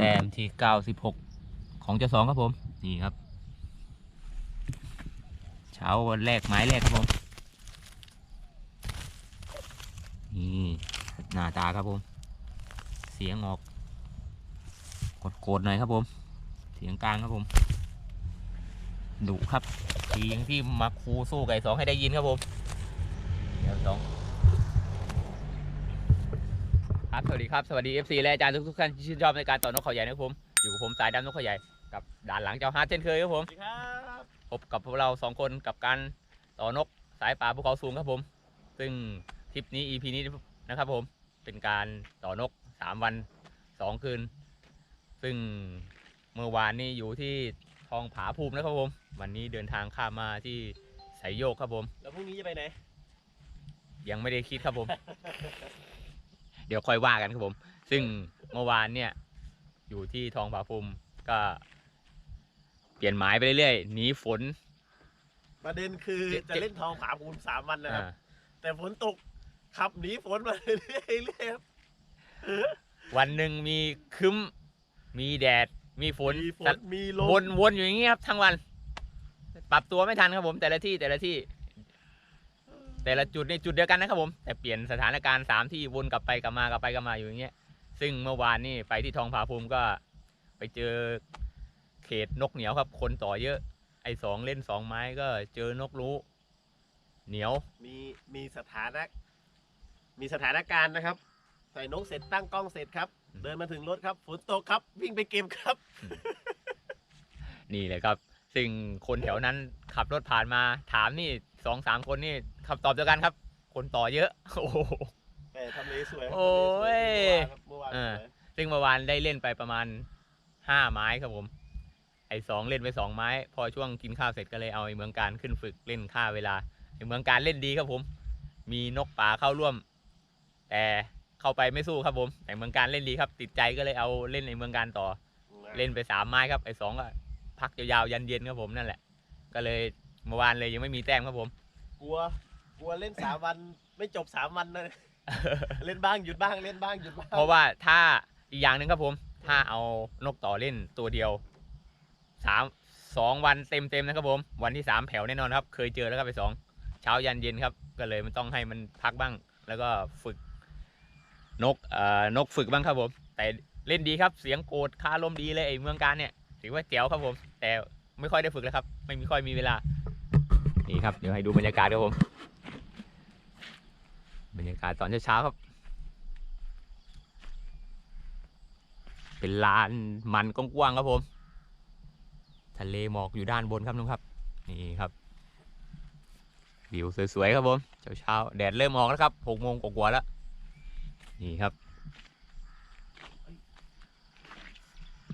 แต้มที่เก้าสิบหกของเจ้าสองครับผม นี่ครับ เช้าวันแรกไม้แรกครับผม นี่หน้าตาครับผม เสียงออกโกดๆหน่อยครับผม เสียงกลางครับผมดุครับเสียงที่มาคูสู้ไก่สองให้ได้ยินครับผม เดี๋ยวสอง ครับสวัสดีครับสวัสดี FC และอาจารย์ทุกๆท่านที่ชื่นชอบในการต่อนกเขาใหญ่นะครับผมอยู่กับผมสายดำนกเขาใหญ่กับด่านหลังเจ้าฮาร์ดเช่นเคยครับผมสวัสดีครับพบกับพวกเราสองคนกับการต่อนกสายป่าภูเขาสูงครับผม ซึ่งทริปนี้ EP นี้นะครับผมเป็นการต่อนก 3 วัน 2 คืน ซึ่งเมื่อวานนี้อยู่ที่ทองผาภูมินะครับผม วันนี้เดินทางข้ามมาที่ไสยโยกครับผม แล้วพรุ่งนี้จะไปไหน ยังไม่ได้คิดครับผม เดี๋ยวค่อยว่ากันครับผม ซึ่งเมื่อวานเนี่ยอยู่ที่ทองผาภูมิก็ เปลี่ยนหมายไปเรื่อยๆหนีฝน ประเด็นคือเจ็ด จะเล่นทองผาภูมิสามวันนะครับ อ่าแต่ฝนตกขับหนีฝนมาเรื่อยๆเรื่อยๆครับ วันหนึ่งมีครึ้ม มีแดด มีฝนมีฝนมีลวมนวนอยู่อย่างนี้ครับทั้งวัน ปรับตัวไม่ทันครับผมแต่ละที่แต่ละที่ แต่ละจุดในจุดเดียวกันนะครับผม แต่เปลี่ยนสถานการณ์สามที่วนกลับไปกลับมากลับไปกลับมาอยู่อย่างเงี้ย ซึ่งเมื่อวานนี่ไปที่ทองผาภูมิก็ไปเจอเขตนกเหนียวครับ คนต่อเยอะ ไอ้สองเล่นสองไม้ก็เจอนกรู้ เหนียว มีมีสถานะ มีสถานการณ์นะครับ ใส่นกเสร็จตั้งกล้องเสร็จครับอืมเดินมาถึงรถครับฝนตกครับ วิ่งไปเก็บครับ นี่เลยครับ ซึ่งคนแถวนั้นขับรถผ่านมาถามนี่สองสามคนนี่ ขับตอบเดียวกันครับ คนต่อเยอะ โอ้โห แต่ทำเลสวยครับโอ้ยเมื่อวานเออสวยซึ่งเมื่อวานได้เล่นไปประมาณห้าไม้ครับผม ไอ้สองเล่นไปสองไม้ พอช่วงกินข้าวเสร็จก็เลยเอาไอ้เมืองการขึ้นฝึกเล่นค่าเวลาไอ้เมืองการเล่นดีครับผม มีนกป่าเข้าร่วม แต่เข้าไปไม่สู้ครับผมแต่เมืองการเล่นดีครับ ติดใจก็เลยเอาเล่นในเมืองการต่อ เล่นไปสามไม้ครับไอ้สองก็พักยาวๆยันเย็นครับผมนั่นแหละ ก็เลยเมื่อวานเลยยังไม่มีแต้มครับผม กลัว กลัวเล่นสามวันไม่จบสามวันนะเล่นบ้างหยุดบ้างเล่นบ้างหยุดบ้างเพราะว่าถ้าอีกอย่างหนึ่งครับผม ถ้าเอานกต่อเล่นตัวเดียวสามสองวันเต็มเต็มๆนะครับผม วันที่สามแผ่วแน่นอนครับ เคยเจอแล้วครับไปสองเช้ายันเย็นครับ ก็เลยมันต้องให้มันพักบ้าง แล้วก็ฝึกนกเอ่อนกฝึกบ้างครับผม แต่เล่นดีครับเสียงโกรธคาลมดีเลยไอ้เมืองการเนี่ยถือว่าเจ๋วครับผม แต่ไม่ค่อยได้ฝึกแล้วครับ ไม่มีค่อยมีเวลา นี่ครับ เดี๋ยวให้ดูบรรยากาศครับผม บรรยากาศตอนเช้าๆครับ เป็นลานมันกว้างๆครับผม ทะเลหมอกอยู่ด้านบนครับนุ้งครับ นี่ครับ วิวสวยๆครับผม เช้าๆ แดดเริ่มออกแล้วครับหกโมงกว่าแล้ว นี่ครับ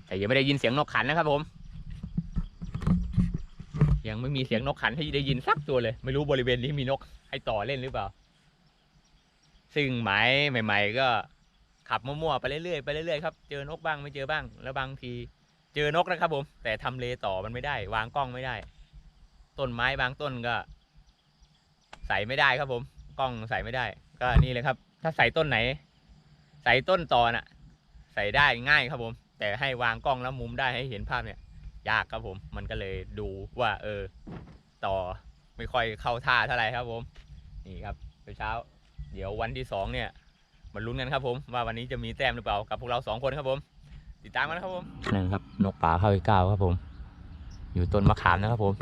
แต่ยังไม่ได้ยินเสียงนกขันนะครับผม ยังไม่มีเสียงนกขันให้ได้ยินสักตัวเลย ไม่รู้บริเวณนี้มีนกให้ต่อเล่นหรือเปล่า ซึ่งหมายใหม่ ๆ ก็ขับมั่วๆไปเรื่อยๆไปเรื่อยๆครับเจอนกบ้างไม่เจอบ้าง แล้วบางทีเจอนกนะครับผม แต่ทำเลต่อมันไม่ได้ วางกล้องไม่ได้ ต้นไม้บางต้นก็ ใส่ไม่ได้ครับผม กล้องใส่ไม่ได้ ก็นี่เลยครับ ถ้าใส่ต้นไหน ใส่ต้นต่อน่ะ ใส่ได้ง่ายครับผม แต่ให้วางกล้องแล้วมุมได้ให้เห็นภาพเนี่ย ยากครับผม มันก็เลยดูว่า เออ ต่อไม่ค่อยเข้าท่าเท่าไหร่ครับผม นี่ครับเช้า เดี๋ยววันที่สองเนี่ยมาลุ้นกันครับผมว่าวันนี้จะมีแต้มหรือเปล่ากับพวกเราสองคนครับผม ติดตามกันนะครับผมนั่นครับนกป่าเข้าอีกเก้าครับผม อยู่ต้นมะขามนะครับผม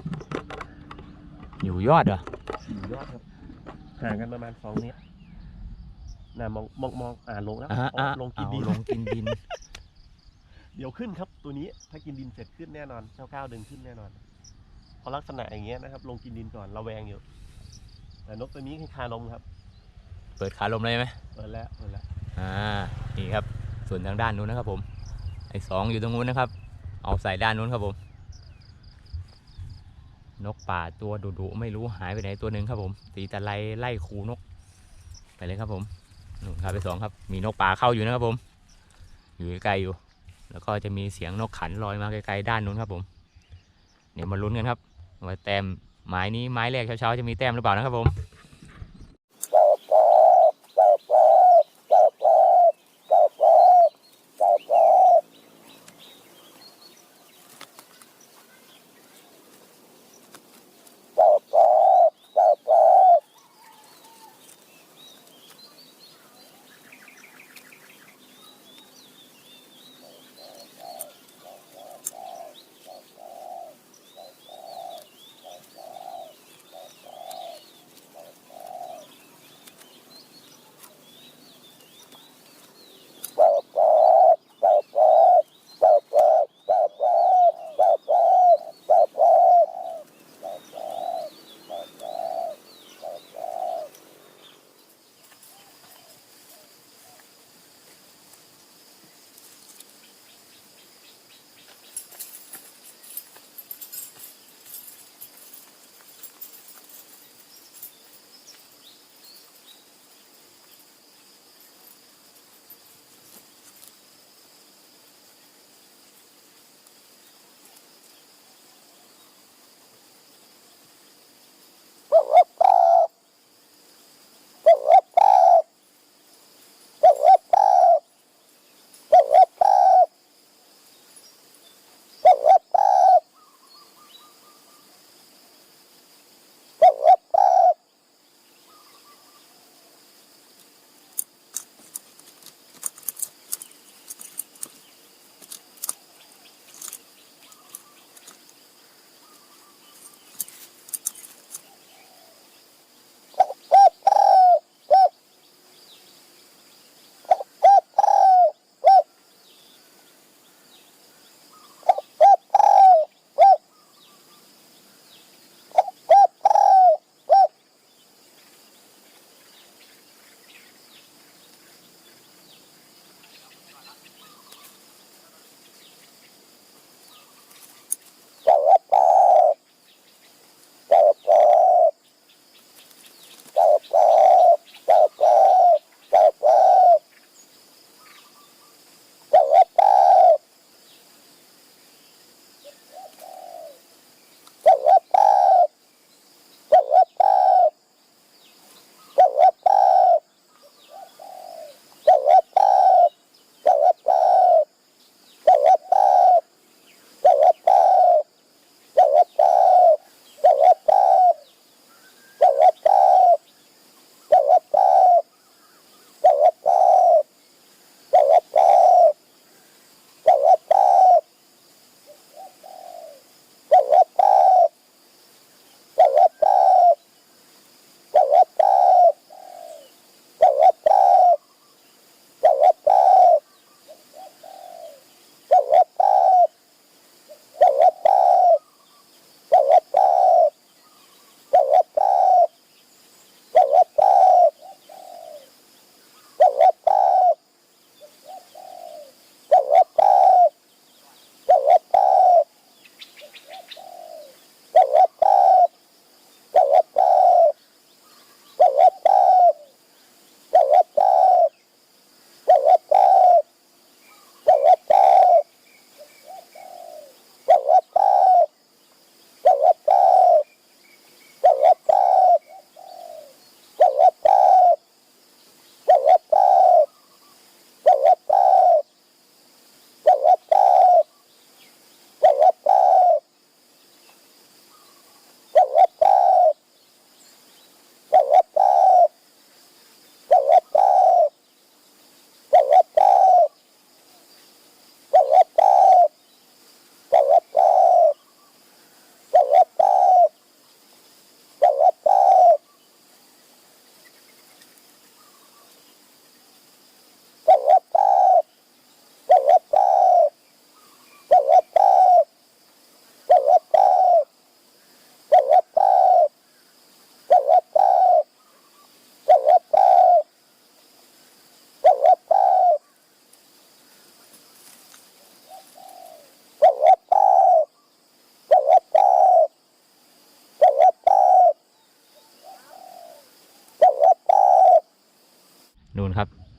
อยู่ยอดเหรอสี่ยอดครับห่างกันประมาณสองเมตรน่ะมองมองมองอ่าลงแล้วอ่าเอาอ่าลงกินดินเอาลงกินดิน เดี๋ยวขึ้นครับ ตัวนี้ถ้ากินดินเสร็จขึ้นแน่นอนเจ้าก้าวดึงขึ้นแน่นอนเพราะลักษณะอย่างเงี้ยนะครับ ลงกินดินก่อนระแวงอยู่แต่นกตัวนี้คือคานมครับ เปิดขาลมเลยไหมเปิดแล้วเปิดแล้วอ่านี่ครับส่วนทางด้านนู้นนะครับผมไอ้สองอยู่ตรงนู้นนะครับ เอาใส่ด้านนู้นครับผม นกป่าตัวดุๆไม่รู้หายไปไหนตัวหนึ่งครับผมตีตะไลไล่คูนก ไปเลยครับผมนู่นครับไปสองครับ มีนกป่าเข้าอยู่นะครับผม อยู่ไกลๆอยู่ แล้วก็จะมีเสียงนกขันลอยมาไกลๆด้านนู้นครับผม เดี๋ยวมาลุ้นกันครับว่าแต้มไม้นี้ไม้แรกเช้าๆจะมีแต้มหรือเปล่านะครับผม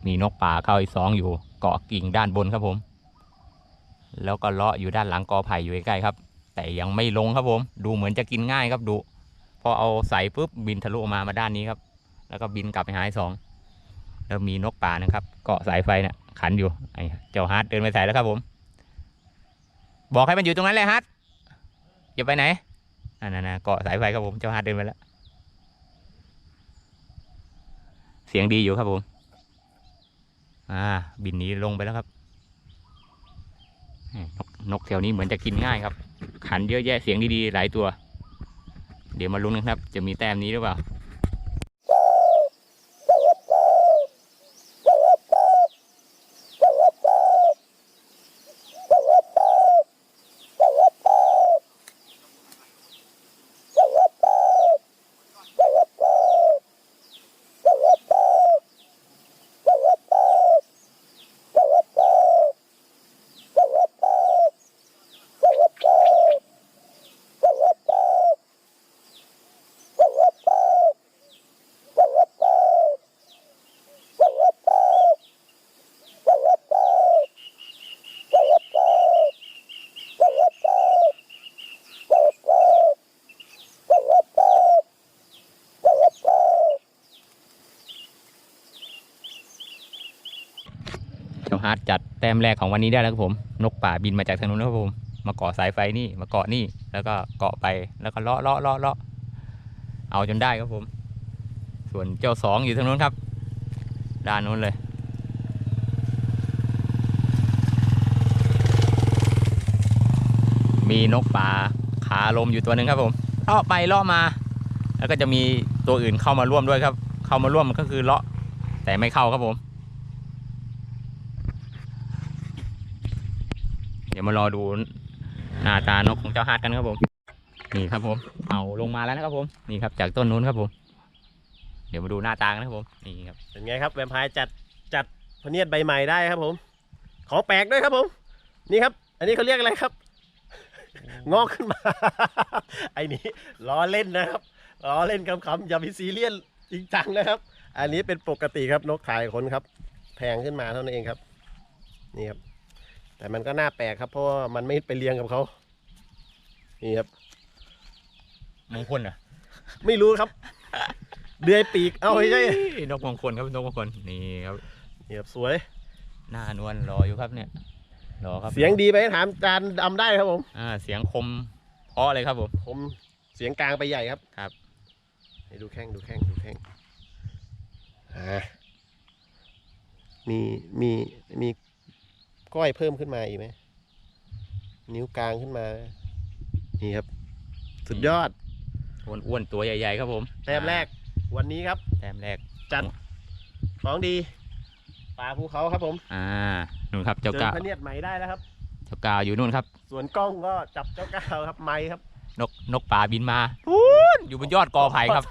มีนกป่าเข้าอีกสองอยู่ เกาะกิ่งด้านบนครับผม แล้วก็เลาะอยู่ด้านหลังกอไผ่อยู่ใกล้ๆครับ แต่ยังไม่ลงครับผม ดูเหมือนจะกินง่ายครับดูพอเอาใส่ปุ๊บบินทะลุออกมามาด้านนี้ครับ แล้วก็บินกลับไปหาไอ้สองแล้วมีนกป่านะครับ เกาะสายไฟเนี่ยขันอยู่ไอ้เจ้าฮาร์ดเดินไปใส่แล้วครับผม บอกให้มันอยู่ตรงนั้นเลยฮาร์ดอย่าไปไหนนั่นๆๆเกาะสายไฟครับผมเจ้าฮาร์ดเดินไปแล้ว เสียงดีอยู่ครับผม อ่า บินหนี้ลงไปแล้วครับนกนกแถวนี้เหมือนจะกินง่ายครับ ขันเยอะแยะเสียงดีๆหลายตัว เดี๋ยวมาลุ้นกันครับ จะมีแต้มนี้หรือเปล่า ฮาร์ดจัดแต้มแรกของวันนี้ได้แล้วครับผม นกป่าบินมาจากทางนู้นครับผม มาเกาะสายไฟนี่ มาเกาะนี่ แล้วก็เกาะไปแล้วก็เลาะเลาะเลาะเลาะเอาจนได้ครับผม ส่วนเจ้าสองอยู่ทางนู้นครับ ด้านนู้นเลยมีนกป่าขาลมอยู่ตัวหนึ่งครับผมเลาะไปเลาะมา แล้วก็จะมีตัวอื่นเข้ามาร่วมด้วยครับ เข้ามาร่วมก็คือเลาะแต่ไม่เข้าครับผม เดี๋ยว มารอดูหน้าตานกของเจ้าฮาร์ดกันครับผม นี่ครับผม เอาลงมาแล้วนะครับผม นี่ครับจากต้นนู้นครับผม เดี๋ยวมาดูหน้าตากันนะครับผม นี่ครับ เป็นไงครับแวมไพร์จัดจัดพเนียดใบใหม่ได้ครับผม ของแปลกด้วยครับผม นี่ครับ อันนี้เขาเรียกอะไรครับ งอกขึ้นมา ไอ้นี้ล้อเล่นนะครับล้อเล่นคำๆอย่าไปซีเรียสจริงจังนะครับ อันนี้เป็นปกติครับนกถ่ายขนครับ แพงขึ้นมาเท่านั้นเองครับ นี่ครับ แต่มันก็น่าแปลกครับ เพราะว่ามันไม่ไปเรียงกับเขานี่ครับมงคลเหรอะไม่รู้ครับ เดือยปีกเอาไม่ใช่นกมงคลครับนกมงคลนี่ครับ นี่ครับสวย หน้านวลรออยู่ครับเนี่ย รอครับเสียงดีไปถามจานดำได้ครับผมอ่าเสียงคมเพราะเลยครับผม ผมเสียงกลางไปใหญ่ครับครับให้ดูแข้งดูแข้งดูแข้งอ่ามีมีมี ก้อยเพิ่มขึ้นมาอีกไหม นิ้วกลางขึ้นมา นี่ครับ สุดยอดอ้วนๆตัวใหญ่ๆครับผมแต้มแรก วันนี้ครับ แต้มแรก จัดของดีปลาภูเขาครับผม อ่านู่นครับ เจเจ้าอก้าวพะเนียดใหม่ได้แล้วครับ เจ้าก้าวอยู่นู่นครับ ส่วนกล้องก็จับเจ้าก้าวครับไม้ครับ นกนกป่าบินมาพูนอยู่บนยอดกอไผ่ครับ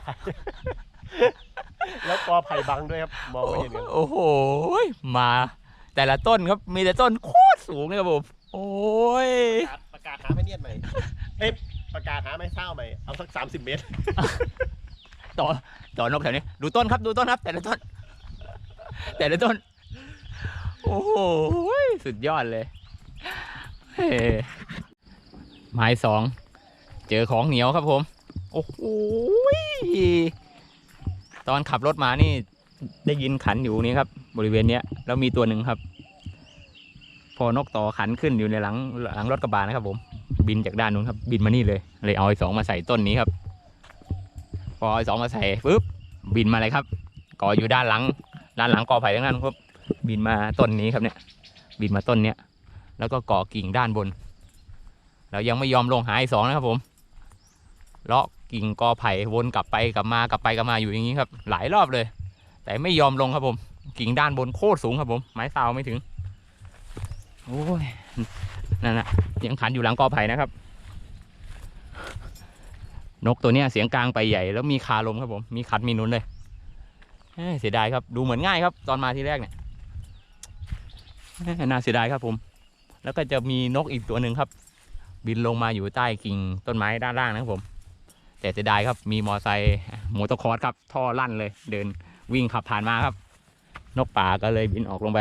แล้วกอไผ่บังด้วยครับ มองไม่เห็นกันโอ้โหมา แต่ละต้นครับมีแต่ต้นโคตรสูงเลยครับผมโอ้ยประกาศประกาศหาพะเนียดใหม่เอ้ยประกาศหาไม้เศร้าใหม่เอาสักสามสิบเมตรต่อต่อนกแถวนี้ดูต้นครับดูต้นครับ แต่ละต้น แต่ละต้น โอ้โหสุดยอดเลยเฮ้ไม้สองเจอของเหนียวครับผม โอ้โหตอนขับรถมานี่ ได้ยินขันอยู่นี่ครับ บริเวณเนี้ยแล้วมีตัวหนึ่งครับ พอนกต่อขันขึ้นอยู่ในหลังหลังรถกระบะนะครับผมบินจากด้านนู้นครับ บินมานี่เลยเลยเอาไอ้สองมาใส่ต้นนี้ครับ พอไอ้สองมาใส่ปุ๊บบินมาเลยครับก่ออยู่ด้านหลัง ด้านหลังกอไผ่ทั้งนั้นครับ บินมาต้นนี้ครับเนี่ย บินมาต้นเนี้ยแล้วก็เกาะกิ่งด้านบนแล้วยังไม่ยอมลงหาไอ้สองนะครับผมเลาะกิ่งกอไผ่วนกลับไปกลับมากลับไปกลับมาอยู่อย่างนี้ครับ หลายรอบเลย แต่ไม่ยอมลงครับผม กิ่งด้านบนโคตรสูงครับผม ไม้ซาไม่ถึง โอ้ย นั่นนะยังขันอยู่หลังกอไผ่นะครับ นกตัวเนี้ยเสียงกลางไปใหญ่แล้วมีคาลมครับผม มีขัดมีนุนเลยเสียดายครับ ดูเหมือนง่ายครับ ตอนมาทีแรกเนี่ย น่าเสียดายครับผม แล้วก็จะมีนกอีกตัวหนึ่งครับ บินลงมาอยู่ใต้กิ่งต้นไม้ด้านล่างนะครับผม แต่เสียดายครับ มีมอไซค์โมโตคอร์สครับ ท่อลั่นเลย เดินวิ่งขับผ่านมาครับ นกป่าก็เลยบินออกลงไป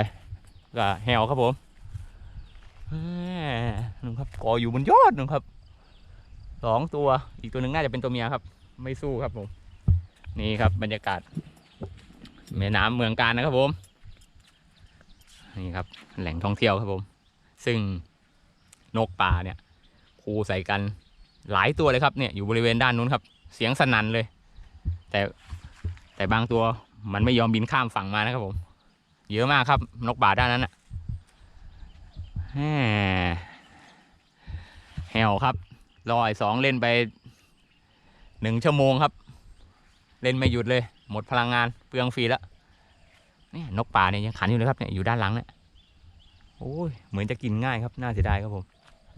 ก็แหวครับผมนู่ครับกออยู่บนยอดนู่ครับสองตัวอีกตัวหนึ่งน่าจะเป็นตัวเมียครับ ไม่สู้ครับผม นี่ครับบรรยากาศแม่น้ำเมืองการนะครับผม นี่ครับ แหล่งท่องเที่ยวครับผม ซึ่งนกป่าเนี่ยคูใส่กันหลายตัวเลยครับเนี่ยอยู่บริเวณด้านนู้นครับ เสียงสนั่นเลย แต่แต่บางตัว มันไม่ยอมบินข้ามฝั่งมานะครับผม เยอะมากครับ นกป่าด้านนั้นอะแหม่แหวครับ รอไอ้สองเล่นไปหนึ่งชั่วโมงครับ เล่นไม่หยุดเลย หมดพลังงานเปลืองฟรีแล้วเนี่ยนกป่าเนี่ยยังขันอยู่เลยครับเนี่ยอยู่ด้านหลังเนี่ยโอ้ยเหมือนจะกินง่ายครับน่าเสียดายครับผม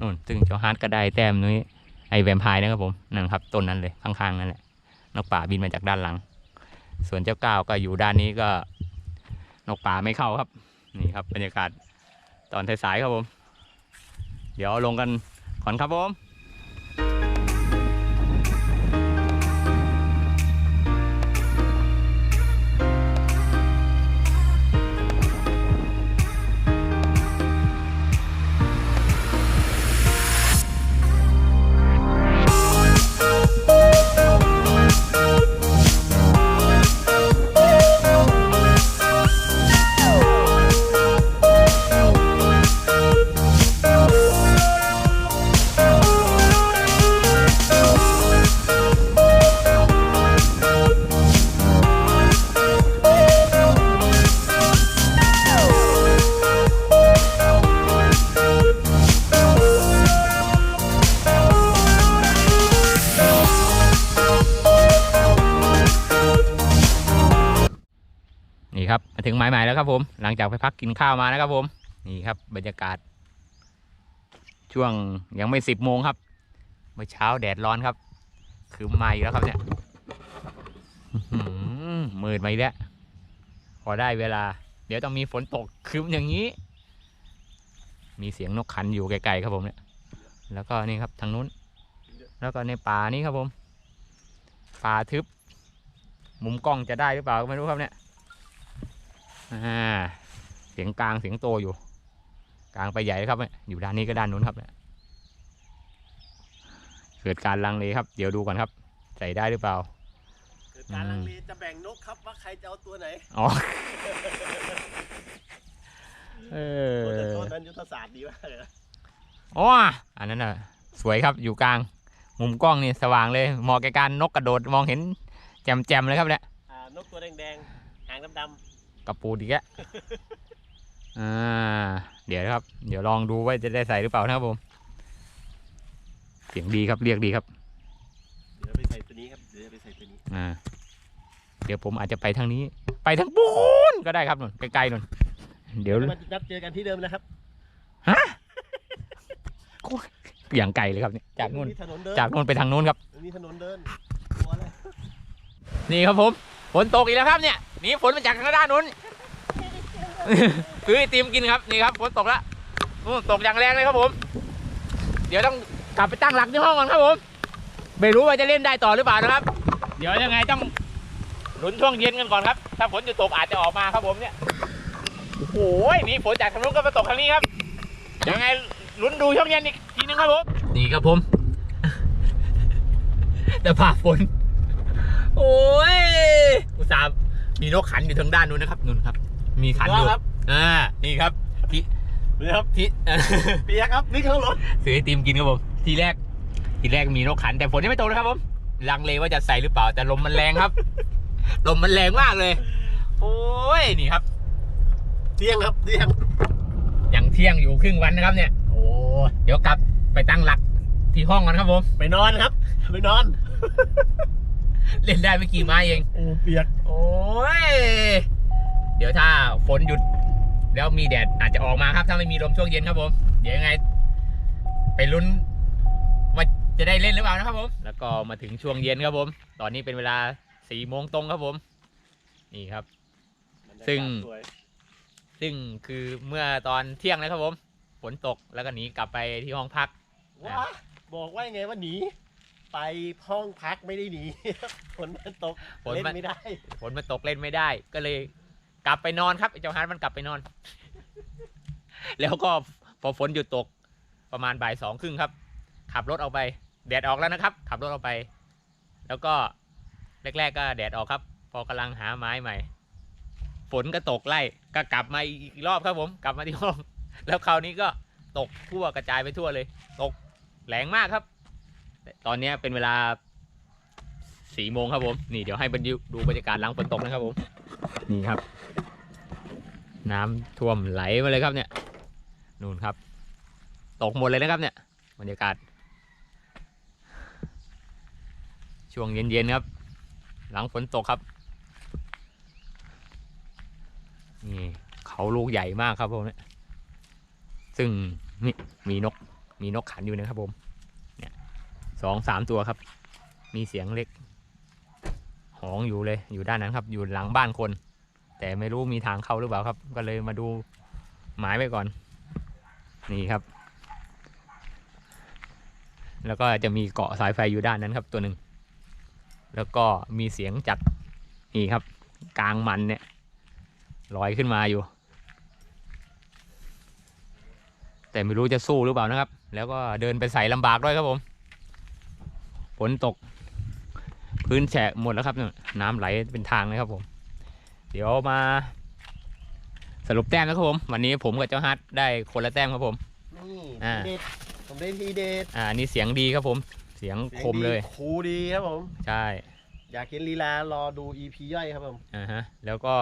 นู่นซึ่งเจ้าฮาร์ดก็ได้แต้มนี้ไอแวมไพร์นะครับผมนั่นครับต้นนั้นเลยข้างๆนั่นแหละนกป่าบินมาจากด้านหลัง ส่วนเจ้าก้าวก็อยู่ด้านนี้ก็นกป่าไม่เข้าครับ นี่ครับบรรยากาศตอนสายๆครับผม เดี๋ยวลงกันก่อนครับผม ครับผม หลังจากไปพักกินข้าวมานะครับผม นี่ครับ บรรยากาศ ช่วงยังไม่สิบโมงครับ เมื่อเช้าแดดร้อนครับ คือมาอีกแล้วครับเนี่ยหมืดมาอีกแล้ว พอได้เวลา เดี๋ยวต้องมีฝนตกครึ้มอย่างนี้ มีเสียงนกขันอยู่ไกลๆครับผมเนี่ย แล้วก็นี่ครับทางนู้น แล้วก็ในป่านี้ครับผม ป่าทึบ มุมกล้องจะได้หรือเปล่าก็ไม่รู้ครับเนี่ย เสียงกลางเสียงโตอยู่ กลางไปใหญ่ครับเนี่ยอยู่ด้านนี้ก็ด้านนู้นครับเนี่ยเกิดการลังเลครับ เดี๋ยวดูก่อนครับ ใส่ได้หรือเปล่า เกิดการลังเลจะแบ่งนกครับว่าใครจะเอาตัวไหน อ๋อเอโอ้แต่อตัวนั้นยุทธศาสตร์ดีมากเลยนะอ๋ออันนั้นน่ะ สวยครับอยู่กลาง มุมกล้องนี่สว่างเลยเหมาะแก่การนกกระโดดมองเห็นแจ่มๆเลยครับเนี่ยอ่านกตัวแดงๆหางดำ กระปูดีกะอ่า เดี๋ยวนะครับ เดี๋ยวลองดูว่าจะได้ใส่หรือเปล่านะครับผม เสียงดีครับ เรียกดีครับๆเดี๋ยวไปใส่ตัวนี้ครับ เดี๋ยวไปใส่ตัวนี้ อ่า เดี๋ยวผมอาจจะไปทางนี้ ไปทางปูนก็ได้ครับนุ่นใกล้ๆนุ่นเดี๋ยวมันจะนัดเจอกันที่เดิมนะครับอย่างไกลเลยครับเนี่ย จากนู่นมีถนนเดินจากนู่นไปทางนู้นครับ มีถนนเดินตัวอะไรนี่ครับผม ฝนตกอีกแล้วครับเนี่ยหนีฝนมาจากทางด้านนู้นซื้อไอติมกินครับนี่ครับฝนตกแล้วนู่นตกอย่างแรงเลยครับผม เดี๋ยวต้องกลับไปตั้งหลักที่ห้องก่อนครับผม ไม่รู้ว่าจะเล่นได้ต่อหรือเปล่านะครับ เดี๋ยวยังไงต้องลุ้นช่วงเย็นกันก่อนครับ ถ้าฝนจะตกอาจจะออกมาครับผมเนี่ยโอ้โหนี่ฝนจากทางนู้นก็มาตกทางนี้ครับยังไงลุ้นดูช่วงเย็นอีกทีนึงครับผมนี่ครับผม แต่ผ่าฝน โอ้ยอุตส่าห์มีนกขันอยู่ทางด้านนู้นนะครับนู่นครับ มีขันอยู่ครับ อ่านี่ครับที่นี่ครับที่เปียกครับนี่ข้างรถซื้อไอติมกินครับผมทีแรก ทีแรกมีนกขันแต่ฝนยังไม่ตกนะครับผมลังเลว่าจะใส่หรือเปล่าแต่ลมมันแรงครับ ลมมันแรงมากเลย โอ้ยนี่ครับ เที่ยงครับเที่ยงอย่างเที่ยงอยู่ครึ่งวันนะครับเนี่ย โอ้ยเดี๋ยวกลับไปตั้งหลักที่ห้องกันครับผม ไปนอนครับ ไปนอน เล่นได้ไม่กี่ไม้เอง โอ้เปียก โอ้ย เดี๋ยวถ้าฝนหยุด แล้วมีแดดอาจจะออกมาครับ ถ้าไม่มีลมช่วงเย็นครับผม เดี๋ยวยังไง ไปลุ้นว่าจะได้เล่นหรือเปล่านะครับผม แล้วก็มาถึงช่วงเย็นครับผม ตอนนี้เป็นเวลาสี่โมงตรงครับผม นี่ครับ ซึ่งสวยซึ่งคือเมื่อตอนเที่ยงนะครับผม ฝนตกแล้วก็หนีกลับไปที่ห้องพักว้าบอกว่ายังไงว่าหนี ไปห้องพักไม่ได้หนี ฝนมันตกฝนเล่นมันไม่ได้ ฝนมันตกเล่นไม่ได้ ก็เลย กลับไปนอนครับไอ้เจ้าฮาร์ดมันกลับไปนอน แล้วก็พอฝนหยุดตกประมาณบ่ายสองครึ่งครับ ขับรถออกไป แดดออกแล้วนะครับ ขับรถออกไป แล้วก็แรก ๆ ก็แดดออกครับ พอกำลังหาไม้ใหม่ ฝนก็ตกไล่ก็กลับมาอีกรอบครับผม กลับมาที่ห้อง แล้วคราวนี้ก็ตกทั่วกระจายไปทั่วเลย ตกแรงมากครับ ตอนนี้เป็นเวลาสี่โมงครับผม นี่เดี๋ยวให้บรรยดูบรรยากาศหลังฝนตกนะครับผม นี่ครับ น้ำท่วมไหลมาเลยครับเนี่ย นู่นครับ ตกหมดเลยนะครับเนี่ย บรรยากาศ ช่วงเย็นๆครับ หลังฝนตกครับ นี่เขาลูกใหญ่มากครับผมเนี่ย ซึ่งนี่มีนก มีนกขันอยู่นะครับผม สองสามตัวครับ มีเสียงเล็ก หองอยู่เลย อยู่ด้านนั้นครับ อยู่หลังบ้านคน แต่ไม่รู้มีทางเข้าหรือเปล่าครับ ก็เลยมาดูหมายไว้ก่อน นี่ครับ แล้วก็จะมีเกาะสายไฟอยู่ด้านนั้นครับตัวหนึ่ง แล้วก็มีเสียงจัดนี่ครับ กลางมันเนี่ยลอยขึ้นมาอยู่ แต่ไม่รู้จะสู้หรือเปล่านะครับ แล้วก็เดินไปใส่ลำบากด้วยครับผม ฝนตก พื้นแฉะหมดแล้วครับเนี่ยน้ำไหลเป็นทางเลยครับผม เดี๋ยวมาสรุปแต้มนะครับผม วันนี้ผมกับเจ้าฮัทได้คนละแต้มครับผมนี่อ่าทีเด็ดผมได้ทีเด็ดอ่าอันนี่เสียงดีครับผม เสียงสีงคมเลยดีครูดีครับผม ใช่ อยากเห็นลีลารอดู EP ย่อยครับผมอ่าฮะแล้วก็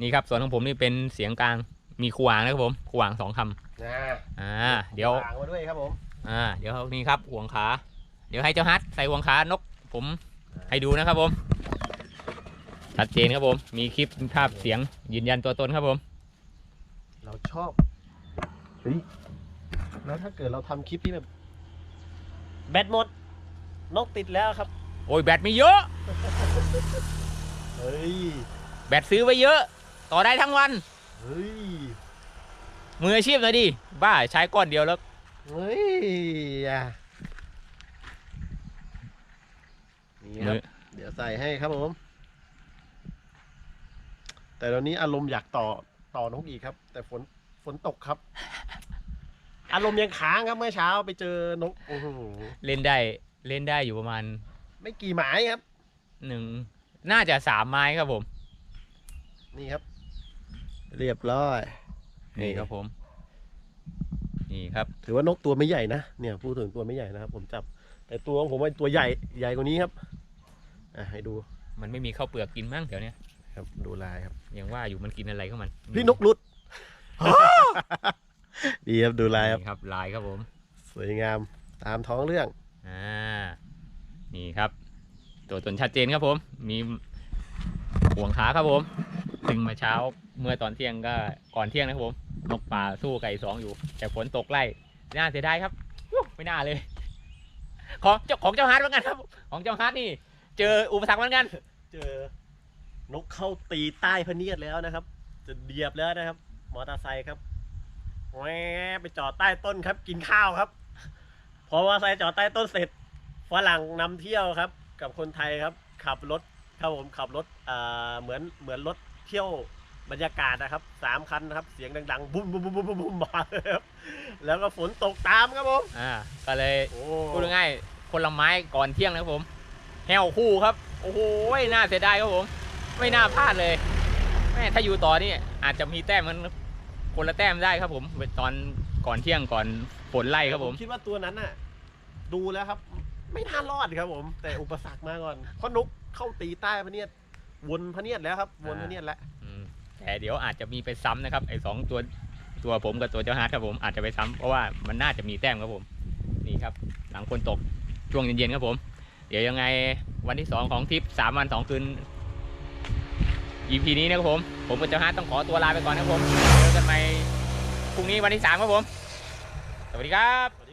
นี่ครับส่วนของผมนี่เป็นเสียงกลางมีขวางนะครับผมขวางสองคำนะอ่าเดี๋ยววางมาด้วยครับผมอ่าเดี๋ยวนี่ครับห่วงขาเดี๋ยวให้เจ้าฮัทใส่ห่วงขานก ผมให้ดูนะครับผมชัดเจนครับผม มีคลิปภาพเสียงยืนยันตัวตนครับผม เราชอบเฮ้ยแล้วถ้าเกิดเราทำคลิปที่แบบ แบตหมด นกติดแล้วครับ โอ้ยแบตไม่เยอะ เฮ้ย แบตซื้อไว้เยอะ ต่อได้ทั้งวัน เฮ้ย มืออาชีพหน่อยดิ บ้าใช้ก้อนเดียวแล้ว เฮ้ยอะ นี่คมืรับอเดี๋ยวใส่ให้ครับผม แต่ตอนนี้อารมณ์อยากต่อต่อนกอีกครับ แต่ฝนฝนตกครับ อารมณ์ยังค้างครับเมื่อเช้าไปเจอนกโอ้โหเล่นได้เล่นได้อยู่ประมาณไม่กี่หมายครับ หนึ่งน่าจะสามไม้ครับผม นี่ครับ เรียบร้อยนี่ครับผม นี่ครับ ถือว่านกตัวไม่ใหญ่นะเนี่ยพูดถึงตัวไม่ใหญ่นะครับ ผมจับ แต่ตัวของผมว่าตัวใหญ่ใหญ่กว่านี้ครับ อะให้ดูมันไม่มีข้าวเปลือกกินมั้งแถวเนี้ยครับดูลายครับยังว่าอยู่มันกินอะไรของมันพี่นกรุด ดีครับดูลายครับนี่ครับลายครับผม สวยงามตามท้องเรื่องอ่านี่ครับ ตัวตนชัดเจนครับผม มีห่วงขาครับผมถึงมาเช้าเมื่อตอนเที่ยงก็ก่อนเที่ยงนะครับผม นกป่าสู้ไก่สองอยู่ แต่ฝนตกไล่น่าเสียดายครับวู้ไม่น่าเลย ของเจ้าของเจ้าฮาร์ดเหมือนกันครับ ของเจ้าฮาร์ดนี่ เจออุปสรรคเหมือนกัน เจอนกเข้าตีใต้พะเนียดแล้วนะครับ จะเดียบแล้วนะครับ มอเตอร์ไซค์ครับแหวไปจอดใต้ต้นครับ กินข้าวครับ พอมอเตอร์ไซค์จอดใต้ต้นเสร็จฝรั่งนำเที่ยวครับ กับคนไทยครับ ขับรถครับผมขับรถอ่าเหมือนเหมือนรถเที่ยวบรรยากาศนะครับสามคันนะครับ เสียงดังๆบุ้มบุ้มบุ้มบุ้มบุ้มมาเลยครับแล้วก็ฝนตกตามครับผมอ่าก็เลยโอ้พูดง่ายๆคนละไม้ก่อนเที่ยงนะครับผม แหวคู่ครับ โอ้โหน่าเสียดายครับผม ไม่น่าพลาดเลยแม่ถ้าอยู่ต่อนี่อาจจะมีแต้มมันคนละแต้มได้ครับผมตอนก่อนเที่ยงก่อนฝนไล่ครับผม คิดว่าตัวนั้นน่ะ ดูแล้วครับ ไม่น่ารอดครับผม แต่อุปสรรคมาก่อนเพราะนกเข้าตีใต้พะเนียดวนพะเนียดแล้วครับ วนอ่าพะเนียดแล้วอืมแต่เดี๋ยวอาจจะมีไปซ้ำนะครับไอ้สองตัวตัวผมกับตัวเจ้าฮาร์ดครับผมอาจจะไปซ้ำเพราะว่ามันน่าจะมีแต้มครับผม นี่ครับ หลังฝนตกช่วงเย็นๆครับผม เดี๋ยวยังไงวันที่สองของทริปสามวันสองคืน EP นี้นะครับผม ผมกับเจ้าฮาร์ดต้องขอตัวลาไปก่อนนะครับผม เจอกันใหม่พรุ่งนี้วันที่สามครับผม สวัสดีครับ